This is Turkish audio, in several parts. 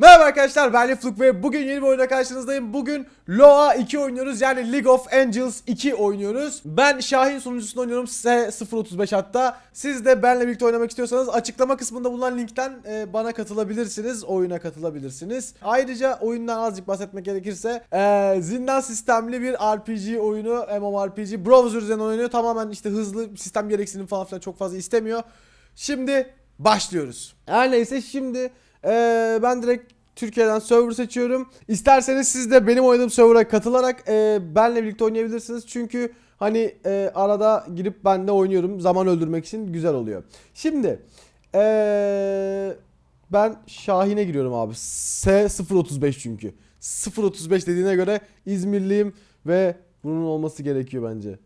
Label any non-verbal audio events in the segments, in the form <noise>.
Merhaba arkadaşlar ben Lifluk ve bugün yeni bir oyuna karşınızdayım. Bugün Loa 2 oynuyoruz yani League of Angels 2 oynuyoruz. Ben Şahin sunucusunda oynuyorum S035 hatta. Siz de benle birlikte oynamak istiyorsanız açıklama kısmında bulunan linkten e, bana katılabilirsiniz. Oyuna katılabilirsiniz. Ayrıca oyundan azıcık bahsetmek gerekirse e, zindan sistemli bir RPG oyunu MMORPG. Browser üzerinden oynanıyor tamamen işte hızlı sistem gereksinim falan filan çok fazla istemiyor. Şimdi başlıyoruz. Her neyse şimdi ee, ben direkt Türkiye'den server seçiyorum. İsterseniz siz de benim oynadığım server'a katılarak e, benle birlikte oynayabilirsiniz. Çünkü hani e, arada girip ben de oynuyorum. Zaman öldürmek için güzel oluyor. Şimdi e, ben Şahin'e giriyorum abi. S035 çünkü. 035 dediğine göre İzmirliyim ve bunun olması gerekiyor bence.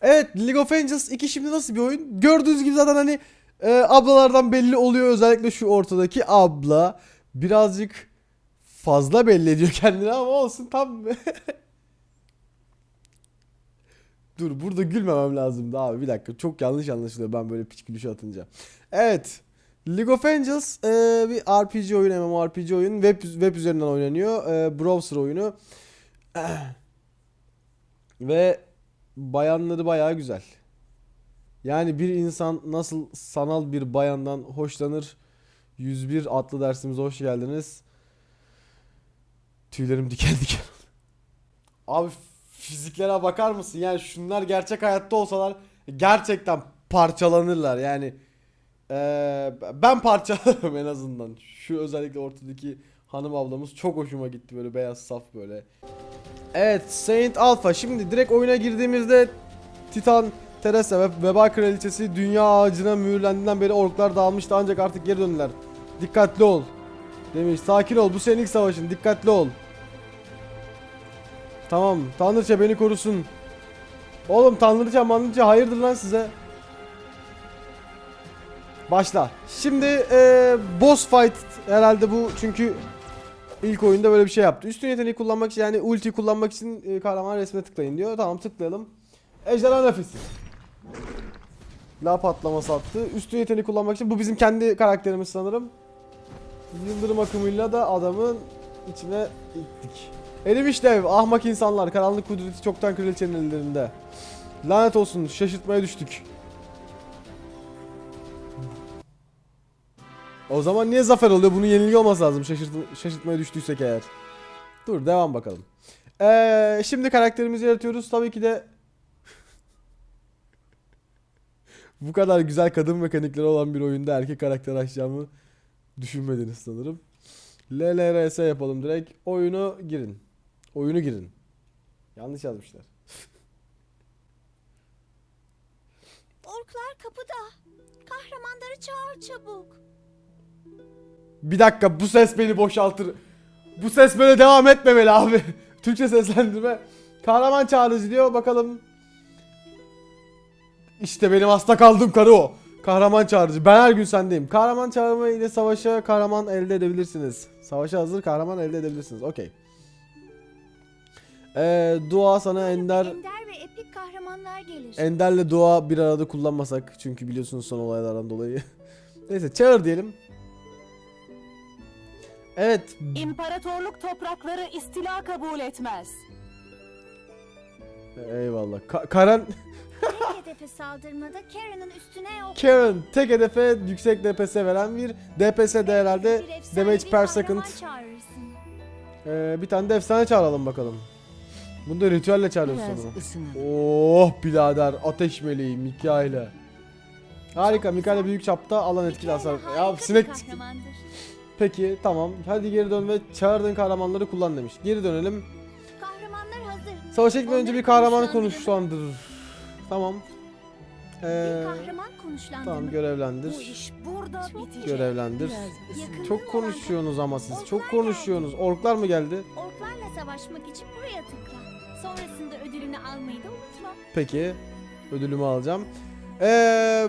Evet League of Angels 2 şimdi nasıl bir oyun? Gördüğünüz gibi zaten hani e, ablalardan belli oluyor özellikle şu ortadaki abla birazcık fazla belli ediyor <laughs> kendini ama olsun tam <laughs> Dur burada gülmemem lazımdı abi bir dakika çok yanlış anlaşılıyor ben böyle piç gülüşü atınca. Evet League of Angels e, bir RPG oyunu MMORPG oyun web, web üzerinden oynanıyor e, browser oyunu <clears throat> ve bayanları bayağı güzel. Yani bir insan nasıl sanal bir bayandan hoşlanır? 101 adlı dersimize hoş geldiniz. Tüylerim diken diken. Abi fiziklere bakar mısın? Yani şunlar gerçek hayatta olsalar gerçekten parçalanırlar. Yani eee, ben parçalarım <laughs> en azından. Şu özellikle ortadaki hanım ablamız çok hoşuma gitti böyle beyaz saf böyle. Evet Saint Alpha şimdi direkt oyuna girdiğimizde Titan Teresa ve Veba Kraliçesi dünya ağacına mühürlendiğinden beri orklar dağılmıştı ancak artık geri döndüler. Dikkatli ol. Demiş. Sakin ol. Bu senin ilk savaşın. Dikkatli ol. Tamam. Tanrıça beni korusun. Oğlum Tanrıça manrıça hayırdır lan size? Başla. Şimdi eee boss fight herhalde bu çünkü ilk oyunda böyle bir şey yaptı. Üstün yeteneği kullanmak için yani ulti kullanmak için e, kahraman resmine tıklayın diyor. Tamam tıklayalım. Ejderha nefesi. La patlaması attı. Üstün yeteneği kullanmak için bu bizim kendi karakterimiz sanırım. Yıldırım akımıyla da adamın içine ittik. Erimiş dev, ahmak insanlar, karanlık kudreti çoktan kraliçenin ellerinde. Lanet olsun, şaşırtmaya düştük. O zaman niye zafer oluyor? Bunun yenilgi olması lazım şaşırt şaşırtmaya düştüysek eğer. Dur devam bakalım. Ee, şimdi karakterimizi yaratıyoruz. Tabii ki de bu kadar güzel kadın mekanikleri olan bir oyunda erkek karakter açacağımı düşünmediniz sanırım. LLRS yapalım direkt. Oyunu girin. Oyunu girin. Yanlış yazmışlar. <laughs> Orklar kapıda. Kahramanları çağır çabuk. Bir dakika bu ses beni boşaltır. Bu ses böyle devam etmemeli abi. <laughs> Türkçe seslendirme. Kahraman çağrıcı diyor bakalım. İşte benim hasta kaldığım karı o. Kahraman çağrıcı. Ben her gün sendeyim. Kahraman çağırma ile savaşa kahraman elde edebilirsiniz. Savaşa hazır kahraman elde edebilirsiniz. Okey. Ee, dua sana ender Ender ve epik kahramanlar gelir. Ender'le dua bir arada kullanmasak çünkü biliyorsunuz son olaylardan dolayı. <laughs> Neyse çağır diyelim. Evet İmparatorluk toprakları istila kabul etmez. eyvallah. Ka- Karen Tek hedefe saldırmada Karen'ın üstüne ok. Karen tek hedefe yüksek DPS veren bir DPS de herhalde Bir damage per kahraman second. çağırırsın. Ee, bir tane de efsane çağıralım bakalım. Bunu da ritüelle çağırıyoruz Biraz sanırım. ısının. Oh birader ateş meleği Mikail'e. Harika güzel. büyük çapta alan etkili hasar. Mikaela Ya bir sinek kahramandır. Peki tamam. Hadi geri dön ve çağırdığın kahramanları kullan demiş. Geri dönelim. Kahramanlar hazır. Savaşa gitmeden önce Onları bir kahraman konuşlandıralım. konuşlandırır. Tamam. Ee, kahraman tamam Bu görevlendir. iş burada bitecek. Görevlendir. Biraz Çok konuşuyorsunuz ama siz. Orklar Çok konuşuyorsunuz. Orklar mı geldi? Orklarla savaşmak için buraya tıkla. Sonrasında ödülünü almayı da unutma. Peki. Ödülümü alacağım. Ee,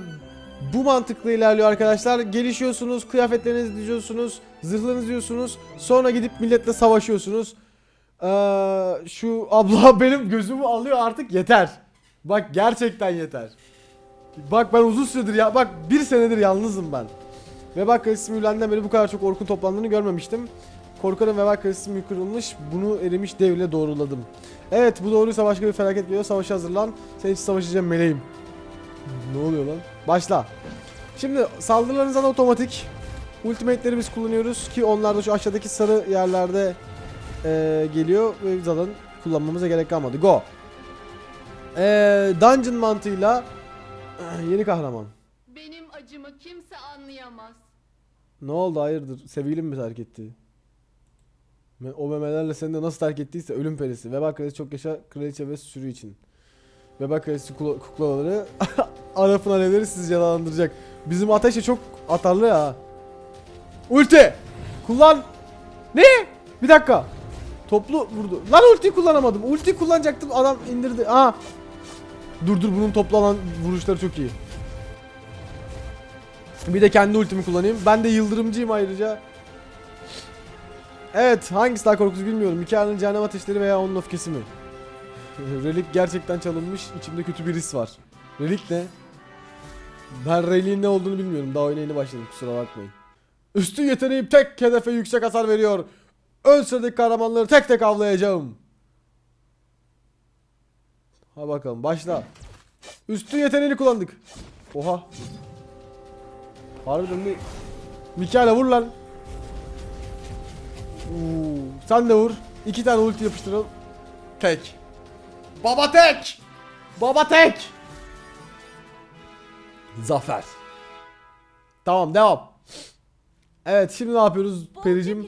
bu mantıklı ilerliyor arkadaşlar. Gelişiyorsunuz, kıyafetlerinizi diziyorsunuz, zırhlarınızı diyorsunuz. Sonra gidip milletle savaşıyorsunuz. Ee, şu abla <laughs> benim gözümü alıyor artık yeter. Bak gerçekten yeter. Bak ben uzun süredir ya bak bir senedir yalnızım ben. Ve bak Kalisis Mühürlen'den beri bu kadar çok orkun toplandığını görmemiştim. Korkarım ve kalesi kırılmış. Bunu erimiş dev ile doğruladım. Evet bu doğruysa başka bir felaket geliyor. Savaşa hazırlan. Senin için savaşacağım meleğim. Ne oluyor lan? Başla. Şimdi saldırılarınız zaten otomatik. Ultimate'leri biz kullanıyoruz ki onlar da şu aşağıdaki sarı yerlerde eee, geliyor ve zaten kullanmamıza gerek kalmadı. Go. Eee dungeon mantığıyla eh, yeni kahraman. Benim acımı kimse anlayamaz. Ne oldu hayırdır? Sevgilim mi terk etti? O memelerle seni de nasıl terk ettiyse ölüm perisi. Veba kraliçesi çok yaşa kraliçe ve sürü için. Veba kraliçesi kukla- kuklaları <laughs> Arap'ın alevleri sizi cezalandıracak. Bizim ateşe çok atarlı ya. Ulti! Kullan! Ne? Bir dakika. Toplu vurdu. Lan ultiyi kullanamadım. Ulti kullanacaktım adam indirdi. Aa. Dur dur bunun toplu alan vuruşları çok iyi. Bir de kendi ultimi kullanayım. Ben de yıldırımcıyım ayrıca. Evet hangisi daha korkutucu bilmiyorum. Mikael'in cehennem ateşleri veya onun öfkesi mi? <laughs> Relik gerçekten çalınmış. İçimde kötü bir his var. Relik ne? Ben Relik'in ne olduğunu bilmiyorum. Daha oyuna yeni başladım kusura bakmayın. Üstün yeteneğim tek hedefe yüksek hasar veriyor. Ön sıradaki kahramanları tek tek avlayacağım. Ha bakalım başla. Üstün yeteneğini kullandık. Oha. Harbiden mi? Mikael'e vur lan. Oo, sen de vur. İki tane ulti yapıştıralım. Tek. Baba tek. Baba tek. Zafer. Tamam devam. Evet şimdi ne yapıyoruz Pericim?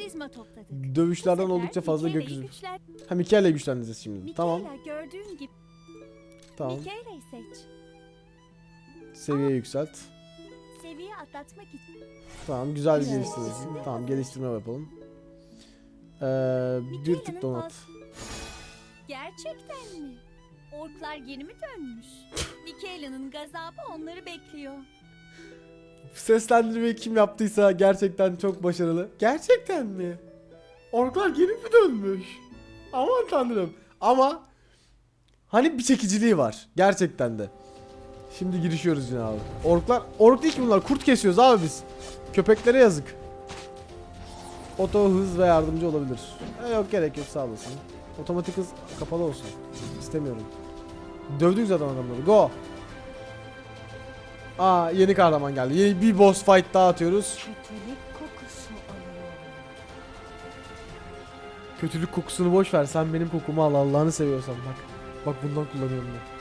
Dövüşlerden oldukça fazla Mikaela'yı gökyüzü. Ha Mikael'le güçlendireceğiz şimdi. Tamam. Mikaela gördüğün gibi Tamam. Mikaela'yı seç. Seviye yükselt. Seviye atlatmak için. Tamam güzel bir geliştirme. Tamam geliştirme yapalım. Ee, bir tık donat. Gerçekten mi? Orklar geri mi dönmüş? Mikaela'nın gazabı onları bekliyor. Seslendirmeyi kim yaptıysa gerçekten çok başarılı. Gerçekten mi? Orklar geri mi dönmüş? Aman tanrım. Ama hani bir çekiciliği var. Gerçekten de. Şimdi girişiyoruz yine abi. Orklar, ork değil ki bunlar. Kurt kesiyoruz abi biz. Köpeklere yazık. Oto hız ve yardımcı olabilir. E, yok gerek yok sağ olasın. Otomatik hız kapalı olsun. İstemiyorum. Dövdük zaten adamları. Go. Aa yeni kahraman geldi. Yeni bir boss fight daha atıyoruz. Kötülük kokusu alıyorum. Kötülük kokusunu boş ver. Sen benim kokumu al Allah'ını seviyorsan bak. Bak bundan kullanıyorum ben.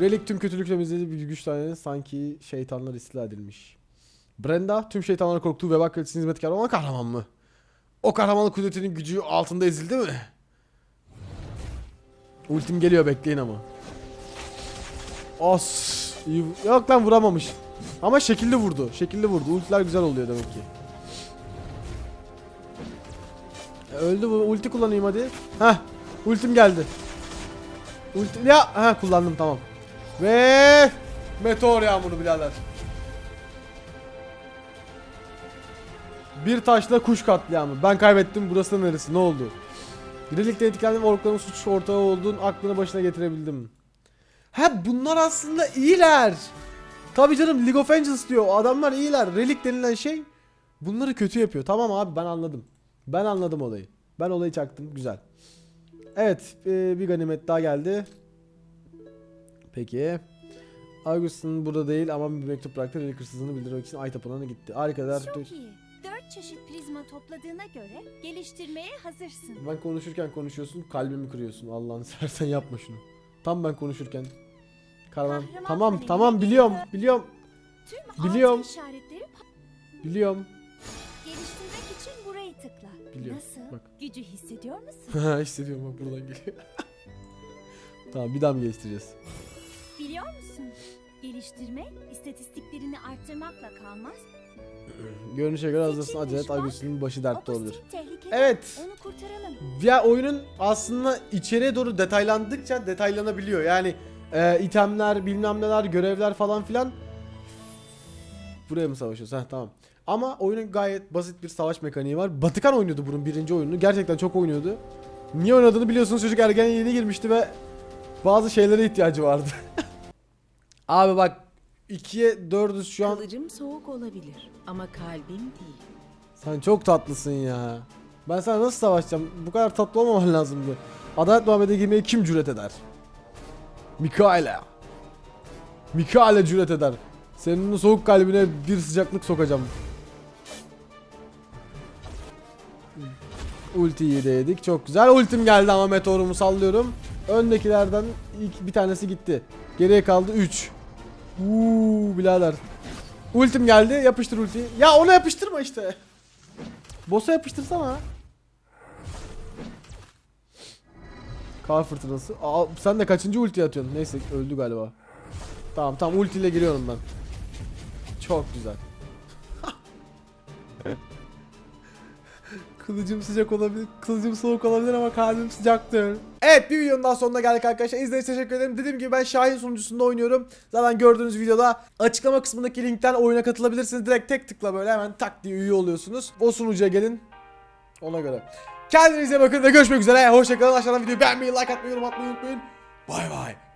Relik tüm kötülük temizlediği bir güç tane sanki şeytanlar istila edilmiş. Brenda tüm şeytanlara korktuğu ve bak kalitesinin hizmetkarı olan kahraman mı? O kahramanlık kudretinin gücü altında ezildi mi? Ultim geliyor bekleyin ama. As. iyi Yok lan vuramamış. Ama şekilli vurdu. Şekilli vurdu. Ultiler güzel oluyor demek ki. E, Öldü bu. Ulti kullanayım hadi. Heh. Ultim geldi. Ulti ya ha kullandım tamam. Ve meteor yağmuru birader. Bir taşla kuş katliamı. Ben kaybettim. Burası da neresi? Ne oldu? Birlikte etkilendim. Orkların suç ortağı olduğun aklını başına getirebildim. Ha bunlar aslında iyiler. Tabii canım League of Legends diyor. Adamlar iyiler. Relik denilen şey bunları kötü yapıyor. Tamam abi ben anladım. Ben anladım olayı. Ben olayı çaktım. Güzel. Evet. e, bir ganimet daha geldi. Peki. Augustin burada değil ama bir mektup bıraktı. Relik hırsızlığını bildirmek için Ay Tapınağı'na gitti. Harika. Çok iyi. Dört çeşit prizma topladığına göre geliştirmeye hazırsın. Ben konuşurken konuşuyorsun. Kalbimi kırıyorsun. Allah'ını seversen yapma şunu. Tam ben konuşurken. Kahraman. Kahraman Tamam tamam biliyorum. Biliyorum. Tüm Biliyorum. işaretleri Biliyorum. geliştirmek için burayı tıkla. Biliyorum. Nasıl? Bak. Gücü hissediyor musun? <laughs> Hissediyorum bak buradan geliyor. <laughs> tamam bir daha mı geliştireceğiz? Biliyor musun? Geliştirme istatistiklerini arttırmakla kalmaz. <clears throat> Görünüşe göre hazırsın bak. Augustin'in başı dertte olabilir. Evet. Onu kurtaralım. Ya oyunun aslında içeriye doğru detaylandıkça detaylanabiliyor. Yani e, itemler, bilmem neler, görevler falan filan. Buraya mı savaşıyoruz? Heh tamam. Ama oyunun gayet basit bir savaş mekaniği var. Batıkan oynuyordu bunun birinci oyununu. Gerçekten çok oynuyordu. Niye oynadığını biliyorsunuz çocuk ergen yeni girmişti ve bazı şeylere ihtiyacı vardı. <laughs> Abi bak 2'ye 4'üz şu an. Kılıcım soğuk olabilir ama kalbim değil. Sen çok tatlısın ya. Ben sana nasıl savaşacağım? Bu kadar tatlı olmaman lazımdı. Adalet muhabbete girmeye kim cüret eder? Mikaela. Mikaela cüret eder. Senin soğuk kalbine bir sıcaklık sokacağım. Ultiyi yedik. Çok güzel. Ultim geldi ama meteorumu sallıyorum. Öndekilerden ilk bir tanesi gitti. Geriye kaldı 3. Uuu birader. Ultim geldi. Yapıştır ultiyi. Ya ona yapıştırma işte. Boss'a yapıştırsana. Kar fırtınası. Aa, sen de kaçıncı ulti atıyorsun? Neyse öldü galiba. Tamam tamam ultiyle giriyorum ben. Çok güzel. <laughs> Kılıcım sıcak olabilir, kılıcım soğuk olabilir ama kalbim sıcaktır. Evet bir videonun daha sonuna geldik arkadaşlar. İzlediğiniz teşekkür ederim. Dediğim gibi ben Şahin sunucusunda oynuyorum. Zaten gördüğünüz videoda açıklama kısmındaki linkten oyuna katılabilirsiniz. Direkt tek tıkla böyle hemen tak diye üye oluyorsunuz. O sunucuya gelin. Ona göre. Kendinize bakın ve görüşmek üzere. Hoşçakalın. Aşağıdan videoyu beğenmeyi, like atmayı, yorum atmayı unutmayın. Bay bay.